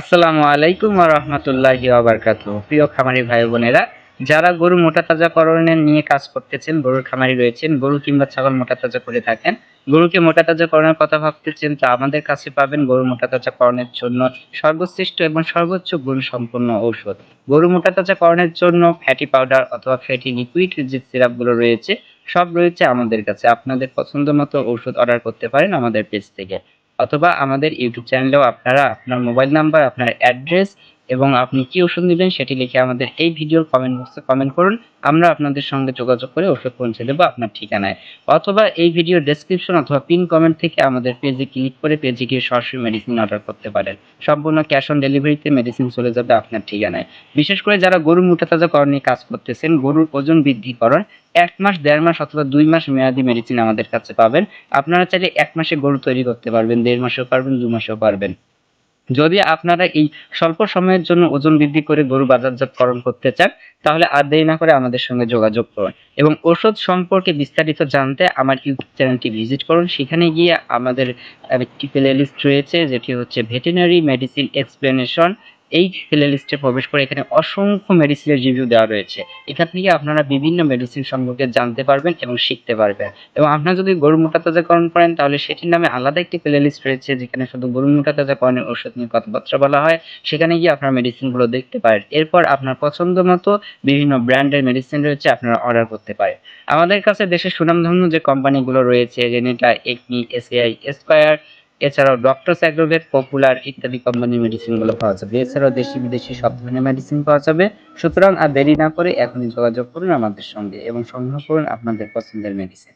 আসসালামু আলাইকুম রাহমাতুল্লাহি ওয়া বারাকাতুহু। প্রিয় খামারি ভাই বোনেরা, যারা গরু মোটা তাজাকরণের নিয়ে কাজ করতেছেন, গরুর খামারি রয়েছেন, গরু কিংবা ছাগল মোটা তাজা করে থাকেন, গরুকে মোটা তাজাকরণের কথা ভাবতেছেন, তো আমাদের কাছে পাবেন গরু মোটা তাজাকরণের জন্য সর্বশ্রেষ্ঠ এবং সর্বোচ্চ গুণ সম্পন্ন ঔষধ। গরু মোটা তাজাকরণের জন্য ফ্যাটি পাউডার অথবা ফ্যাটি লিকুইড যে সিরাপগুলো রয়েছে, সব রয়েছে আমাদের কাছে। আপনাদের পছন্দ মতো ঔষধ অর্ডার করতে পারেন আমাদের পেজ থেকে। অথবা আমাদের ইউটিউব চ্যানেলেও আপনারা আপনার মোবাইল নাম্বার, আপনার অ্যাড্রেস এবং আপনি কি ওষুধ নেবেন সেটি লিখে আমাদের এই ভিডিওর কমেন্ট বক্সে কমেন্ট করুন। আমরা আপনাদের সঙ্গে যোগাযোগ করে ওষুধ পৌঁছে দেবো আপনার ঠিকানায়। অথবা এই ভিডিও ডেসক্রিপশন অথবা পিন কমেন্ট থেকে আমাদের পেজে ক্লিক করে পেজে গিয়ে সরাসরি মেডিসিন অর্ডার করতে পারেন। সম্পূর্ণ ক্যাশ অন ডেলিভারিতে মেডিসিন চলে যাবে আপনার ঠিকানায়। বিশেষ করে যারা গরু মোটা তাজাকরণ নিয়ে কাজ করতেছেন, গরুর ওজন বৃদ্ধি করার এক মাস, দেড় মাস অথবা দুই মাস মেয়াদি মেডিসিন আমাদের কাছে পাবেন। আপনারা চাইলে এক মাসে গরু তৈরি করতে পারবেন, দেড় মাসেও পারবেন, দু মাসেও পারবেন। যদি আপনারা এই স্বল্প সময়ের জন্য ওজন বৃদ্ধি করে গরু বাজারজাতকরণ করতে চান, তাহলে আর দেরি না করে আমাদের সঙ্গে যোগাযোগ করুন। এবং ওষুধ সম্পর্কে বিস্তারিত জানতে আমার ইউটিউব চ্যানেলটি ভিজিট করুন। সেখানে গিয়ে আমাদের একটি প্লে লিস্ট রয়েছে, যেটি হচ্ছে ভেটেরিনারি মেডিসিন এক্সপ্লেনেশন এই প্লে লিস্টে প্রবেশ করে এখানে অসংখ্য মেডিসিনের রিভিউ দেওয়া রয়েছে। এখান থেকে আপনারা বিভিন্ন মেডিসিন সম্পর্কে জানতে পারবেন এবং শিখতে পারবেন। এবং আপনারা যদি গরু মোটা তাজাকরণ করেন, তাহলে সেটির নামে আলাদা একটি প্লে লিস্ট রয়েছে, যেখানে শুধু গরু মোটা তাজাকরণের ওষুধ নিয়ে কথাবার্তা বলা হয়। সেখানে গিয়ে আপনারা মেডিসিনগুলো দেখতে পারেন। এরপর আপনার পছন্দ মতো বিভিন্ন ব্র্যান্ডের মেডিসিন রয়েছে, আপনারা অর্ডার করতে পারেন। আমাদের কাছে দেশের সুনামধন্য যে কোম্পানিগুলো রয়েছে জেনেটা একনি এসএআই এসপায়ার এছাড়াও ডক্টর অ্যাগ্রোভেট পপুলার ইত্যাদি কোম্পানির মেডিসিনগুলো পাওয়া যাবে। এছাড়াও দেশি বিদেশি সব ধরনের মেডিসিন পাওয়া যাবে। সুতরাং আর দেরি না করে এখনই যোগাযোগ করুন আমাদের সঙ্গে এবং সংগ্রহ করুন আপনাদের পছন্দের মেডিসিন